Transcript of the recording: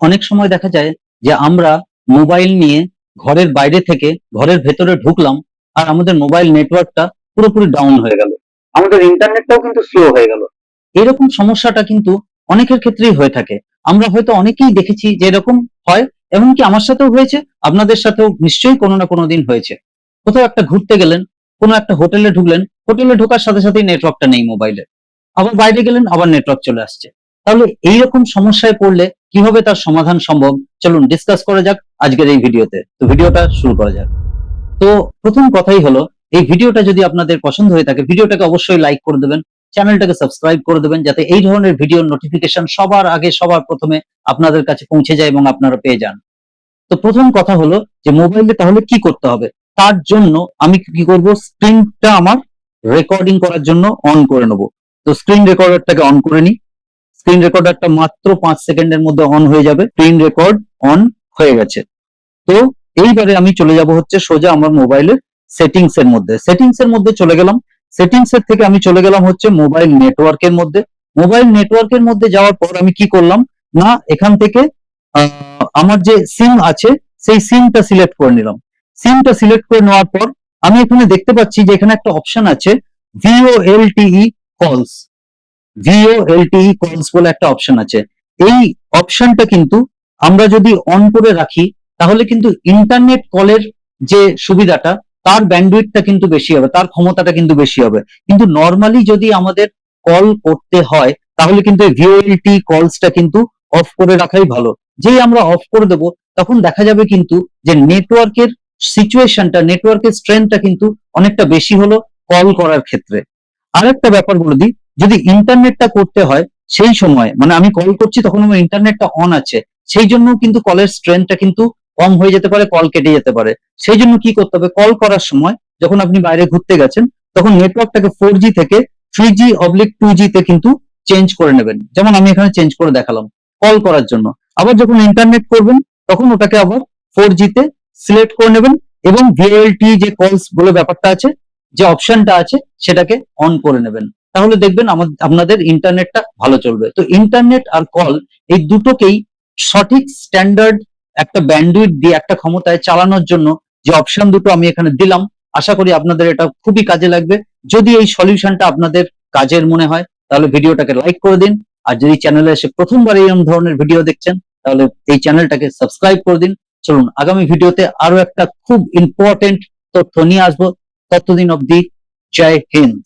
অনেক সময় দেখা যায় যে আমরা মোবাইল নিয়ে ঘরের বাইরে থেকে ঘরের ভেতরে ঢুকলাম আর আমাদের মোবাইল নেটওয়ার্কটা পুরোপুরি ডাউন হয়ে গেল। আমাদের ইন্টারনেটটাও কিন্তু স্লো হয়ে গেল। এরকম সমস্যাটা কিন্তু অনেকের ক্ষেত্রেই হয়ে থাকে। আমরা হয়তো অনেকেই দেখেছি যে এরকম হয়, এমনকি আমার সাথেও হয়েছে, আপনাদের সাথেও নিশ্চয়ই কোনো না কোনো দিন হয়েছে। কোথাও একটা ঘুরতে গেলেন, কোনো একটা হোটেলে ঢুকলেন, হোটেলে ঢোকার সাথে সাথেই নেটওয়ার্কটা নেই মোবাইলে। আবার বাইরে গেলেন, আবার নেটওয়ার্ক চলে আসছে। তাহলে এইরকম সমস্যায় পড়লে কীভাবে তার সমাধান সম্ভব? চলুন ডিসকাস করা যাক আজকের এই ভিডিওতে। তো ভিডিওটা শুরু করা যাক। তো প্রথম কথাই হলো, এই ভিডিওটা যদি আপনাদের পছন্দ হয়ে থাকে, ভিডিওটাকে অবশ্যই লাইক করে দেবেন, চ্যানেলটাকে সাবস্ক্রাইব করে দেবেন, যাতে এই ধরনের ভিডিওর নোটিফিকেশন সবার আগে, সবার প্রথমে আপনাদের কাছে পৌঁছে যায় এবং আপনারা পেয়ে যান। তো প্রথম কথা হলো যে মোবাইলে তাহলে কি করতে হবে? তার জন্য আমি কি করব? স্ক্রিনটা আমার রেকর্ডিং করার জন্য অন করে নেব। তো স্ক্রিন রেকর্ডারটাকে অন করে নিই। স্ক্রিন রেকর্ডারটা মাত্র পাঁচ সেকেন্ডের মধ্যে অন হয়ে যাবে। স্ক্রিন রেকর্ড অন হয়ে গেছে। তো এইবারে আমি চলে যাব হচ্ছে সোজা আমার মোবাইলের সেটিংস এর মধ্যে। সেটিংস এর মধ্যে চলে গেলাম। সেটিংস এর থেকে আমি চলে গেলাম হচ্ছে মোবাইল নেটওয়ার্কের মধ্যে। মোবাইল নেটওয়ার্কের মধ্যে যাওয়ার পর আমি কি করলাম? না, এখান থেকে আমার যে সিম আছে, সেই সিমটা সিলেক্ট করে নিলাম। সিমটা সিলেক্ট করে নেওয়ার পর আমি এখানে দেখতে পাচ্ছি যে এখানে একটা অপশন আছে ভিও এল ভিওএলটিই কলস ভিওএলটিই কলস বলে একটা অপশন আছে। এই অপশনটা কিন্তু আমরা যদি অন করে রাখি, তাহলে কিন্তু ইন্টারনেট কলের যে সুবিধাটা, তার ব্যান্ডউইথটা কিন্তু বেশি হবে, তার ক্ষমতাটা কিন্তু বেশি হবে। কিন্তু নর্মালি যদি আমাদের কল করতে হয়, তাহলে কিন্তু এই ভিওএলটি কলসটা কিন্তু অফ করে রাখাই ভালো। যেই আমরা অফ করে দেব, তখন দেখা যাবে কিন্তু যে নেটওয়ার্কের সিচুয়েশনটা নেটওয়ার্কের স্ট্রেংথটা কিন্তু অনেকটা বেশি হলো কল করার ক্ষেত্রে। আরেকটা ব্যাপার বলে দিই যদি ইন্টারনেটটা করতে হয়, সেই সময় মানে আমি কল করছি তখন আমার ইন্টারনেটটা অন আছে, সেই জন্য কিন্তু কলের স্ট্রেংথটা কিন্তু কম হয়ে যেতে পারে কল কেটে যেতে পারে। সেই জন্য কি করতে হবে কল করার সময় যখন আপনি বাইরে ঘুরতে গেছেন, তখন নেটওয়ার্কটাকে ফোর জি থেকে থ্রি জি অবলিক টু জি তে কিন্তু চেঞ্জ করে নেবেন। যেমন আমি এখানে চেঞ্জ করে দেখালাম কল করার জন্য। আবার যখন ইন্টারনেট করবেন, তখন ওটাকে আবার ফোর জি তে সিলেক্ট করে নেবেন এবং ভিএলটি যে কলস বলে ব্যাপারটা আছে, যে অপশনটা আছে, সেটাকে অন করে নেবেন। তাহলে দেখবেন আপনাদের ইন্টারনেটটা ভালো চলবে। তো ইন্টারনেট আর কল এই দুটোকেই সঠিক স্ট্যান্ডার্ড একটা ব্যান্ডউইথ দিয়ে একটা ক্ষমতায় চালানোর জন্য যে অপশন দুটো আমি এখানে দিলাম, আশা করি আপনাদের এটা খুবই কাজে লাগবে। যদি এই সলিউশনটা আপনাদের কাজের মনে হয়, তাহলে ভিডিওটাকে লাইক করে দিন। আর যদি চ্যানেলে এসে প্রথমবার এরকম ধরনের ভিডিও দেখছেন, তাহলে এই চ্যানেলটাকে সাবস্ক্রাইব করে দিন। চলুন, আগামী ভিডিওতে আরও একটা খুব ইম্পর্টেন্ট তথ্য নিয়ে আসব। ততদিন অবধি জয় হিন্দ।